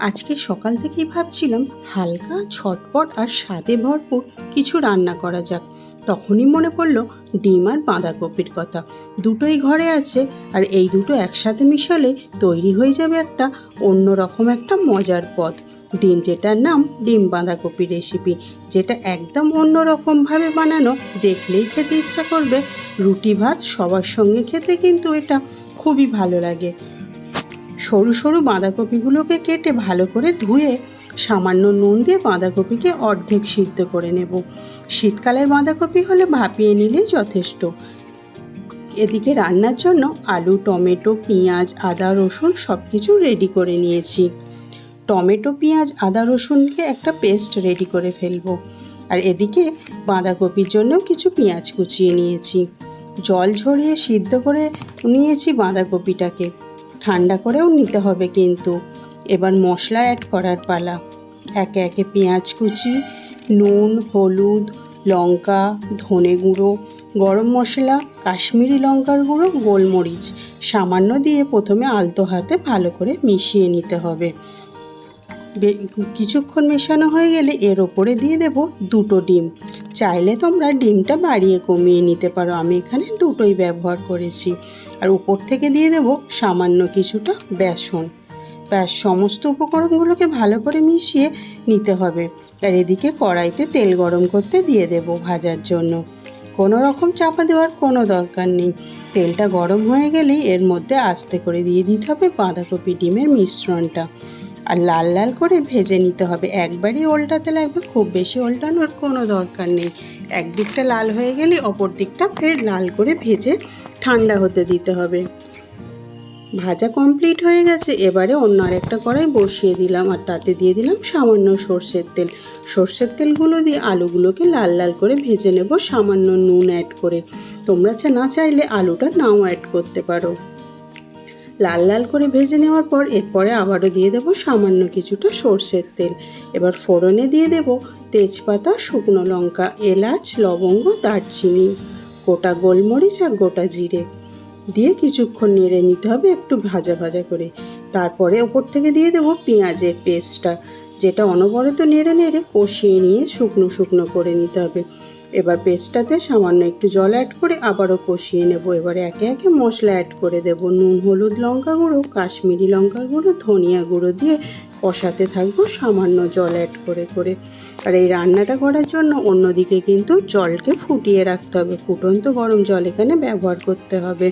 আজকে সকাল থেকেই ভাবছিলাম হালকা, ছটপট আর স্বাদে ভরপুর কিছু রান্না করা যাক। তখনই মনে পড়ল ডিম আর বাঁধাকপির কথা। দুটোই ঘরে আছে আর এই দুটো একসাথে মিশালে তৈরি হয়ে যাবে একটা অন্যরকম একটা মজার পদ। ডিম যেটার নাম ডিম বাঁধাকপি রেসিপি যেটা একদম অন্যরকমভাবে বানানো দেখলেই খেতে ইচ্ছা করবে। রুটি ভাত সবার সঙ্গে খেতে কিন্তু এটা খুবই ভালো লাগে। সরু সরু বাঁধাকপিগুলোকে কেটে ভালো করে ধুয়ে সামান্য নুন দিয়ে বাঁধাকপিকে অর্ধেক সিদ্ধ করে নেব। শীতকালের বাঁধাকপি হলে ভাপিয়ে নিলেই যথেষ্ট। এদিকে রান্নার জন্য আলু, টমেটো, পেঁয়াজ, আদা, রসুন সব কিছু রেডি করে নিয়েছি। টমেটো, পেঁয়াজ, আদা, রসুনকে একটা পেস্ট রেডি করে ফেলব। আর এদিকে বাঁধাকপির জন্যও কিছু পেঁয়াজ কুচিয়ে নিয়েছি। জল ঝরিয়ে সিদ্ধ করে নিয়েছি বাঁধাকপিটাকে। ঠান্ডা করেও নিতে হবে কিন্তু। এবার মশলা অ্যাড করার পালা। একে একে পেঁয়াজ কুচি, নুন, হলুদ, লঙ্কা, ধনে গুঁড়ো, গরম মশলা, কাশ্মীরি লঙ্কার গুঁড়ো, গোলমরিচ সামান্য দিয়ে প্রথমে আলতো হাতে ভালো করে মিশিয়ে নিতে হবে। কিছুক্ষণ মেশানো হয়ে গেলে এর ওপরে দিয়ে দেব দুটো ডিম। চাইলে তোমরা ডিমটা বাড়িয়ে কমিয়ে নিতে পারো। আমি এখানে দুটোই ব্যবহার করেছি। আর উপর থেকে দিয়ে দেব সামান্য কিছুটা বেসন। ব্যাস, সমস্ত উপকরণগুলোকে ভালো করে মিশিয়ে নিতে হবে। আর এদিকে কড়াইতে তেল গরম করতে দিয়ে দেব ভাজার জন্য। কোনো রকম চাপা দেওয়ার কোনো দরকার নেই। তেলটা গরম হয়ে গেলেই এর মধ্যে আস্তে করে দিয়ে দিতে হবে বাঁধাকপি ডিমের মিশ্রণটা। আর লাল লাল করে ভেজে নিতে হবে। একবারই ওল্টাতে লাগবে, খুব বেশি ওল্টানোর কোনো দরকার নেই। একদিকটা লাল হয়ে গেলে অপর দিকটা ফের লাল করে ভেজে ঠান্ডা হতে দিতে হবে। ভাজা কমপ্লিট হয়ে গেছে, এবারে অন্য আরেকটা কড়াই বসিয়ে দিলাম আর তাতে দিয়ে দিলাম সামান্য সর্ষের তেল। সর্ষের তেলগুলো দিয়ে আলুগুলোকে লাল লাল করে ভেজে নেব, সামান্য নুন অ্যাড করে। তোমরা না চাইলে আলুটা নাও অ্যাড করতে পারো। লাল লাল করে ভেজে নেওয়ার পর এরপরে আবারও দিয়ে দেবো সামান্য কিছুটা সর্ষের তেল। এবার ফোড়নে দিয়ে দেব তেজপাতা, শুকনো লঙ্কা, এলাচ, লবঙ্গ, দারচিনি, গোটা গোলমরিচ আর গোটা জিরে। দিয়ে কিছুক্ষণ নেড়ে নিতে হবে একটু ভাজা ভাজা করে। তারপরে ওপর থেকে দিয়ে দেবো পেঁয়াজের পেস্টটা, যেটা অনবরত নেড়ে নেড়ে কষিয়ে নিয়ে শুকনো শুকনো করে নিতে হবে। এবার পেস্টটাতে সামান্য একটু জল অ্যাড করে আবারও কষিয়ে নেব। এবারে একে একে মশলা অ্যাড করে দেব। নুন, হলুদ লঙ্কা গুঁড়ো, কাশ্মীরি লঙ্কার গুঁড়ো, ধনিয়া গুঁড়ো দিয়ে কষাতে থাকব সামান্য জল অ্যাড করে করে। আর এই রান্নাটা করার জন্য অন্যদিকে কিন্তু জলকে ফুটিয়ে রাখতে হবে। ফুটন্ত গরম জল এখানে ব্যবহার করতে হবে।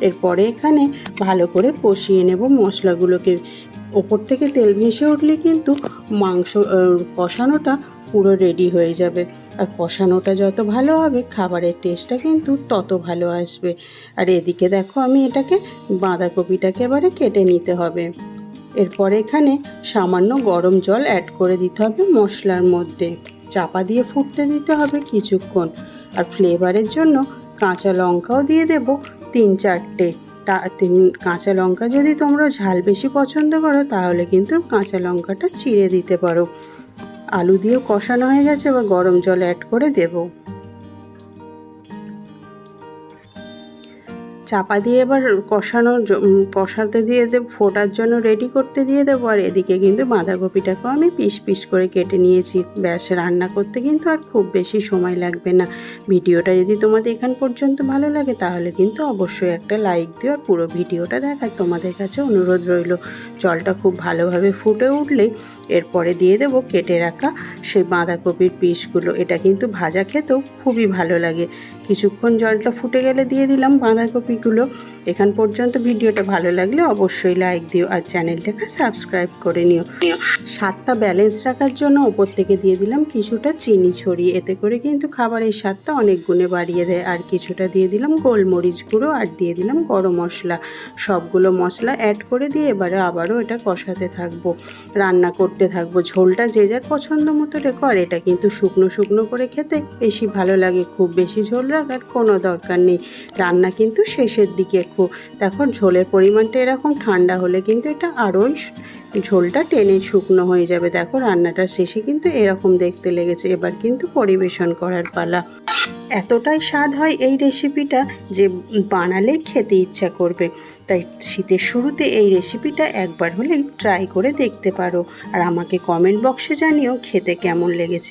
এরপরে এখানে ভালো করে কষিয়ে নেব মশলাগুলোকে। ওপর থেকে তেল ভেসে উঠলে কিন্তু মাংস কষানোটা পুরো রেডি হয়ে যাবে। আর কষানোটা যত ভালো হবে, খাবারের টেস্টটা কিন্তু তত ভালো আসবে। আর এদিকে দেখো আমি এটাকে বাঁধাকপিটাকে এবারে কেটে নিতে হবে। এরপর এখানে সামান্য গরম জল অ্যাড করে দিতে হবে মশলার মধ্যে। চাপা দিয়ে ফুটতে দিতে হবে কিছুক্ষণ। আর ফ্লেভারের জন্য কাঁচা লঙ্কাও দিয়ে দেব তিন চারটে। তা তিন, কাঁচা লঙ্কা যদি তোমরা ঝাল বেশি পছন্দ করো, তাহলে কিন্তু কাঁচা লঙ্কাটা চিড়ে দিতে পারো। আলু দিয়েও কষানো হয়ে গেছে এবার গরম জল অ্যাড করে দেব। চাপা দিয়ে এবার কষানো কষাতে দিয়ে দেব ফোটার জন্য রেডি করতে দিয়ে দেবো, আর এদিকে কিন্তু বাঁধাকপিটাকেও আমি পিস পিস করে কেটে নিয়েছি। ব্যাস, রান্না করতে কিন্তু আর খুব বেশি সময় লাগবে না। ভিডিওটা যদি তোমাদের এখান পর্যন্ত ভালো লাগে, তাহলে কিন্তু অবশ্যই একটা লাইক দিও, আর পুরো ভিডিওটা দেখার তোমাদের কাছে অনুরোধ রইল। জলটা খুব ভালোভাবে ফুটে উঠলেই এরপরে দিয়ে দেব কেটে রাখা সেই বাঁধাকপির পিসগুলো এটা কিন্তু ভাজা খেতেও খুবই ভালো লাগে। কিছুক্ষণ জলটা ফুটে গেলে দিয়ে দিলাম বাঁধাকপিগুলো। এখান পর্যন্ত ভিডিওটা ভালো লাগলে অবশ্যই লাইক দিও আর চ্যানেলটাকে সাবস্ক্রাইব করে নিও। স্বাদটা ব্যালেন্স রাখার জন্য ওপর থেকে দিয়ে দিলাম কিছুটা চিনি ছড়িয়ে। এতে করে কিন্তু খাবারের স্বাদটা অনেক গুণে বাড়িয়ে দেয়। আর কিছুটা দিয়ে দিলাম গোলমরিচ গুঁড়ো আর দিয়ে দিলাম গরম মশলা। সবগুলো মশলা অ্যাড করে দিয়ে এবারে আবারও এটা কষাতে থাকব। রান্না করতে থাকব। ঝোলটা যে যার পছন্দ মতো আর এটা কিন্তু শুকনো শুকনো করে খেতে বেশি ভালো লাগে। খুব বেশি ঝোল রাখার কোনো দরকার নেই। রান্না কিন্তু শেষের দিকে খুব দেখো ঝোলের পরিমাণটা এরকম ঠান্ডা হলে কিন্তু এটা আরোই ঝোলটা টেনে শুকনো হয়ে যাবে। দেখো, রান্নাটা শেষে কিন্তু এরকম দেখতে লেগেছে। এবার কিন্তু পরিবেশন করার পালা। এতটাই স্বাদ হয় এই রেসিপিটা যে বানালে খেতে ইচ্ছা করবে। তাই শীতের শুরুতে এই রেসিপিটা একবার হলেই ট্রাই করে দেখতে পারো। আর আমাকে কমেন্ট বক্সে জানিও খেতে কেমন লেগেছে।